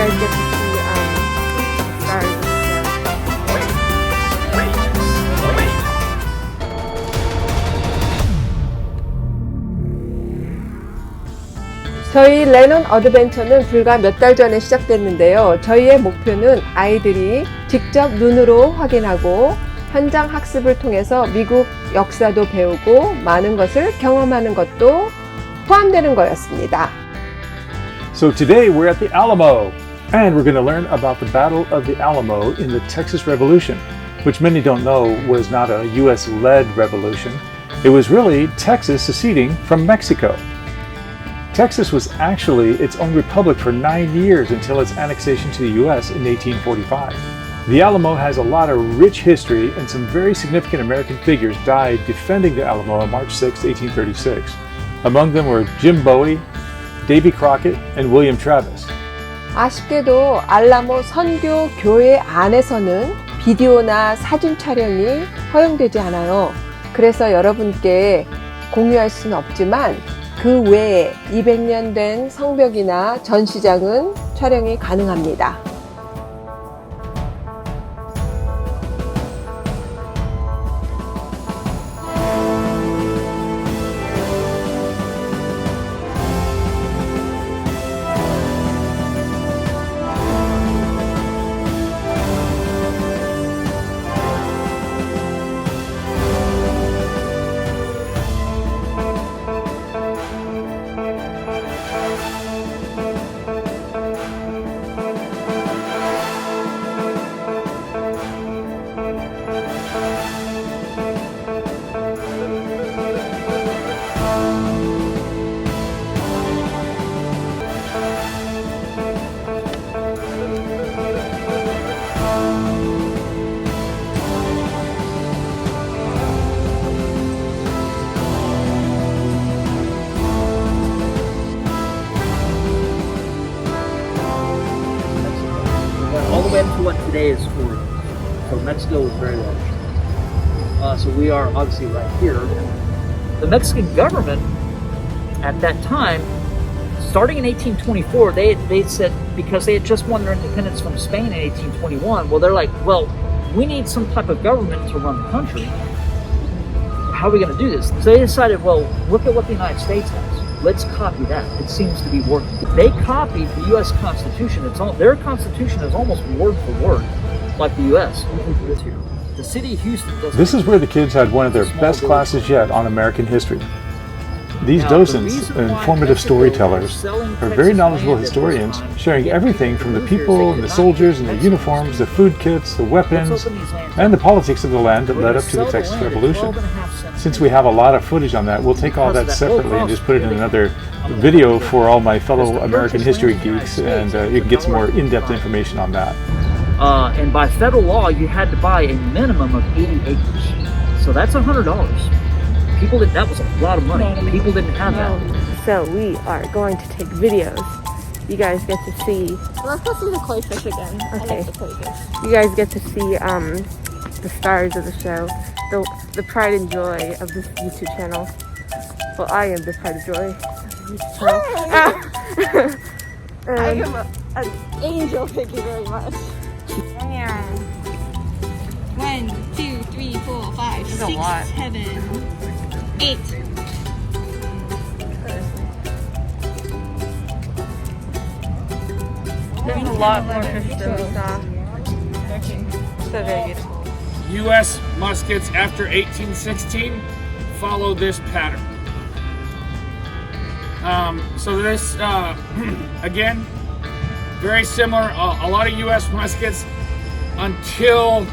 guys get to see um, stars. 저희 레논 어드벤처는 불과 몇 달 전에 시작됐는데요. 저희의 목표는 아이들이 직접 눈으로 확인하고 현장 학습을 통해서 미국 역사도 배우고 많은 것을 경험하는 것도 포함되는 거였습니다. So today we're at the Alamo, and we're going to learn about the Battle of the Alamo in the Texas Revolution, which many don't know was not a US led revolution. It was really Texas seceding from Mexico. Texas was actually its own republic for nine years until its annexation to the US in 1845. The Alamo has a lot of rich history, and some very significant American figures died defending the Alamo on March 6, 1836. Among them were Jim Bowie, Davy Crockett, and William Travis. 아쉽게도 알라모 선교 교회 안에서는 비디오나 사진 촬영이 허용되지 않아요. 그래서 여러분께 공유할 수는 없지만 그 외에 200년 된 성벽이나 전시장은 촬영이 가능합니다. Is very large. Uh, so we are obviously right here. The Mexican government at that time, starting in 1824, they they said because they had just won their independence from Spain in 1821. Well, they're like, well, we need some type of government to run the country. How are we going to do this? So they decided, well, look at what the United States has. Let's copy that. It seems to be working. They copied the U.S. Constitution. It's all their Constitution is almost word for word like the U.S. This here. The city of Houston does. This is where the kids had one of their best classes yet on American history. These Now, the docents reason and informative storytellers was are very knowledgeable historians, sharing everything from the moved here, so people and the soldiers and the uniforms, the food kits, the weapons, open these lands and the politics of the land that led up to the Texas Revolution. 12 and a half cents Since we have a lot of footage on that, we'll take all that Because of that low separately and just put it in another video for all my fellow American history land in the geeks, and uh, States, you can get some more in-depth information on that. Uh, and by federal law, you had to buy a minimum of 80 acres. So that's $100. People did that was a lot of money. People didn't have that. So we are going to take videos. You guys get to see Let's go see the koi fish again. I Okay. like the koi fish. you guys get to see um, the stars of the show, the the pride and joy of this YouTube channel. Well, I am the pride and joy of the YouTube. I am a, an angel. Thank you very much. Four, a six, lot. seven, eight. there's a lot more fish than we saw. So very beautiful. U.S. muskets after 1816 follow this pattern. Um, so this, uh, again, very similar. A, a lot of U.S. muskets until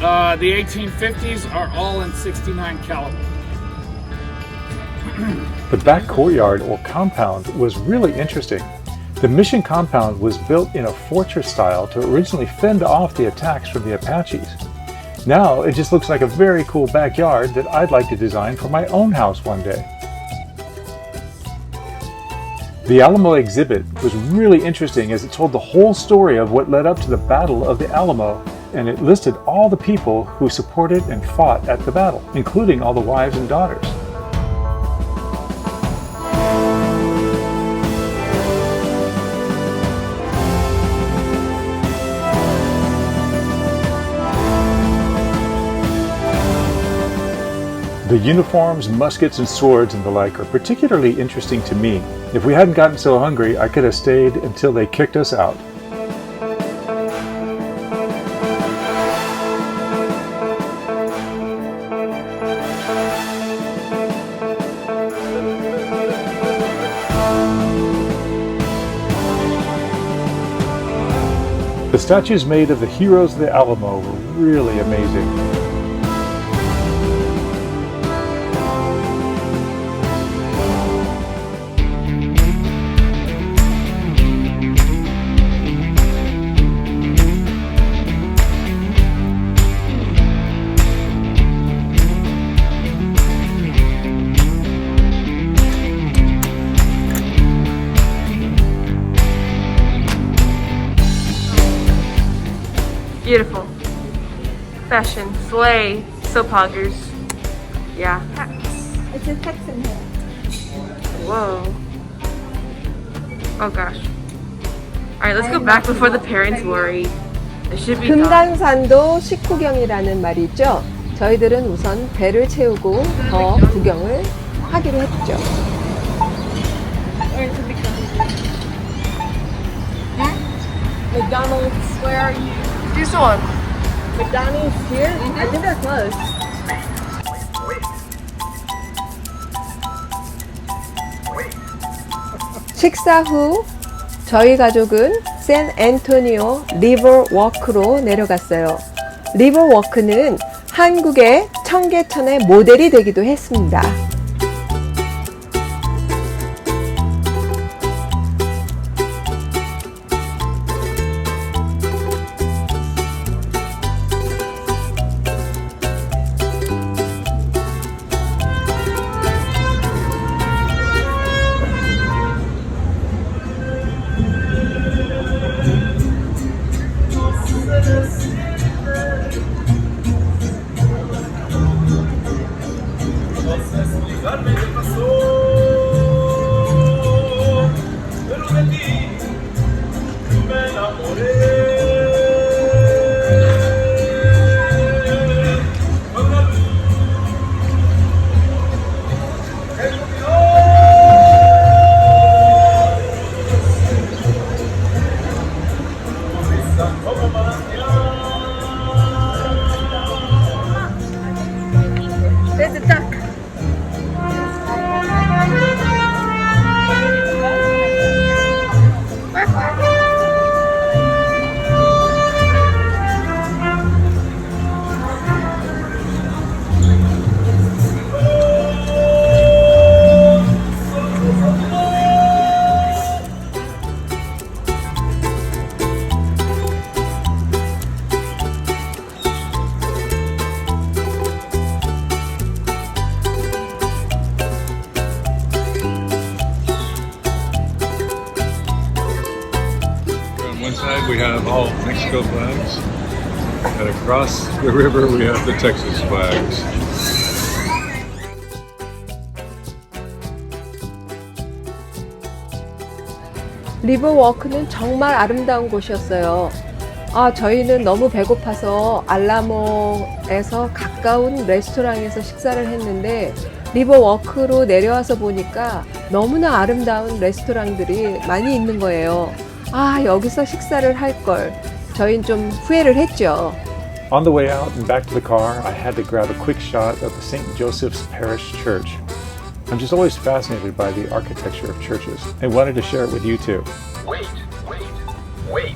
uh, the 1850s are all in 69 caliber. The back courtyard or compound was really interesting. The mission compound was built in a fortress style to originally fend off the attacks from the Apaches. Now it just looks like a very cool backyard that I'd like to design for my own house one day. The Alamo exhibit was really interesting as it told the whole story of what led up to the Battle of the Alamo, and it listed all the people who supported and fought at the battle, including all the wives and daughters. The uniforms, muskets, and swords and the like are particularly interesting to me. If we hadn't gotten so hungry, I could have stayed until they kicked us out. The statues made of the heroes of the Alamo were really amazing. Beautiful. Fashion. Slay. So poggers. Yeah. It's a Texan hair. Whoa. Oh gosh. Alright, let's go back before the parents worry. It should be done. 금강산도 식후경이라는 말이 있죠. 저희들은 우선 배를 채우고 더 구경을 하기로 했죠. Or it's a McDonald's. McDonald's, where are you? This one. McDonald's here? I think they're closed. 식사 후 저희 가족은 샌 앤토니오 리버 워크로 내려갔어요. 리버 워크는 한국의 청계천의 모델이 되기도 했습니다. Come on. We have all Mexico flags, and across the river, we have the Texas flags. 리버워크는 정말 아름다운 곳이었어요. 아, 저희는 너무 배고파서 알라모에서 가까운 레스토랑에서 식사를 했는데 리버워크로 내려와서 보니까 너무나 아름다운 레스토랑들이 많이 있는 거예요. 아, 여기서 식사를 할 걸. 저희는 좀 후회를 했죠. On the way out and back to the car, I had to grab a quick shot of the St. Joseph's Parish Church. I'm just always fascinated by the architecture of churches and wanted to share it with you too. Wait, wait, wait, wait,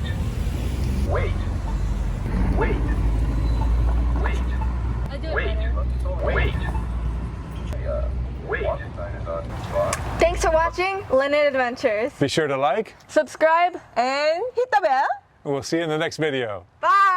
Watching Linen Adventures. Be sure to like, Subscribe and hit the bell. and we'll see you in the next video. Bye!